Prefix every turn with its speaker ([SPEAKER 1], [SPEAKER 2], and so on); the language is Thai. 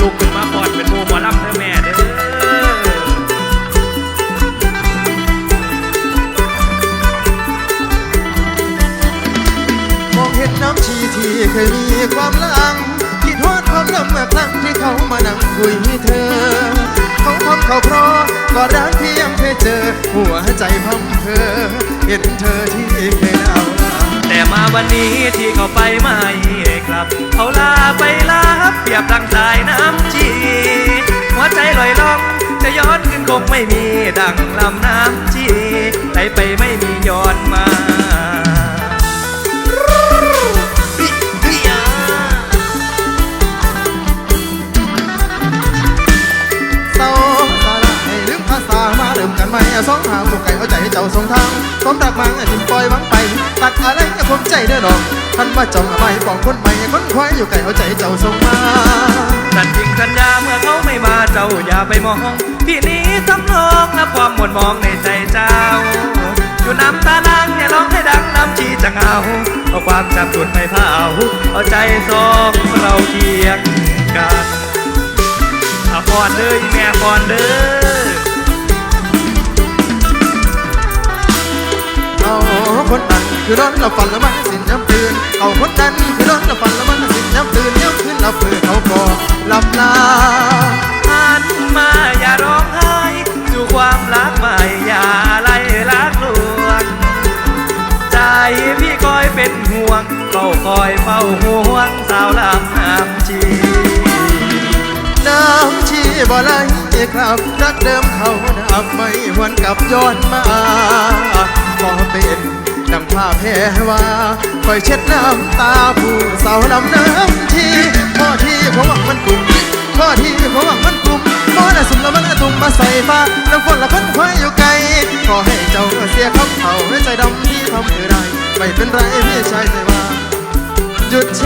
[SPEAKER 1] ลูกขึ้นมาปอดเป็นหมูหมอลำเธอแม่เด้อ
[SPEAKER 2] มองเห็นน้ำชีที่เคยมีความลังคิดฮอดความลำเมื่อครั้งที่เขามานั่งคุยเธอ เขาทำเขาเพราะก็รักนที่ยังเคยเจอ หัวใจพังเธอ เห็นเธอที่เคยเอา
[SPEAKER 1] แต่มาวันนี้ที่เขาไปไม่กลับ เขาลาไปลา ย้อนขึ้นคงไม่มีดังลำน้ำจีไหลไปไม่มีย้อนมา
[SPEAKER 2] เศร้าสาระให้ลืมภาษามาเริ่มกันใหมสองทางพวกไก่เอาใจให้เจ้าสองทางความรักมังให้ทิ้งปล่อยวังไป ตัดอะไรอย่าคมใจเด้อดอกท่านว่าจ้าเอาไปปองคนใหม่คนควายอยู่ไก่เอาใจเจ้าส่งมา
[SPEAKER 1] สัญญิงสัญญาเมื่อเขาไม่มาเจ้าอย่าไปมอง พี่นี้ทำนองนับความหมดมองในใจเจ้า อยู่น้ำตานางอย่าร้องให้ดังน้ำชีจะเอาเอาความจำตุนไม่เผาเอาใจสองเราเคียงกันอาพรเด้อแม่พรเด้อ
[SPEAKER 2] เอาคนนั้นคือร้อนละฝันและมันสิ้นย้ำตื่นเอาคนนั้นคือร้อนละฝันและมันสิ้นย้ำตื่นย้ำขึ้นละเพื่อเขาก็ลำลา
[SPEAKER 1] เป็นห่วงเฝ้าคอยเฝ้าห่วงสาวลำน้ำชี
[SPEAKER 2] น้ำชีบ่ไหลครับรักเดิมเขาดับไม่หวนกลับย้อนมาขอเป็นดังผ้าแพรว่าคอยเช็ดน้ำตาผู้สาวลำน้ำชีพ่อที่ผมหวังมันกลุ่มพ่อที่ผมหวังมันกลุ่มพ่อน่ะสุ่มแล้วมันน่ะตุ่มมาใส่ฟ้าน้ำฝนละพัน ไม่เป็นไรพี่ชายแต่ว่าหยุดเช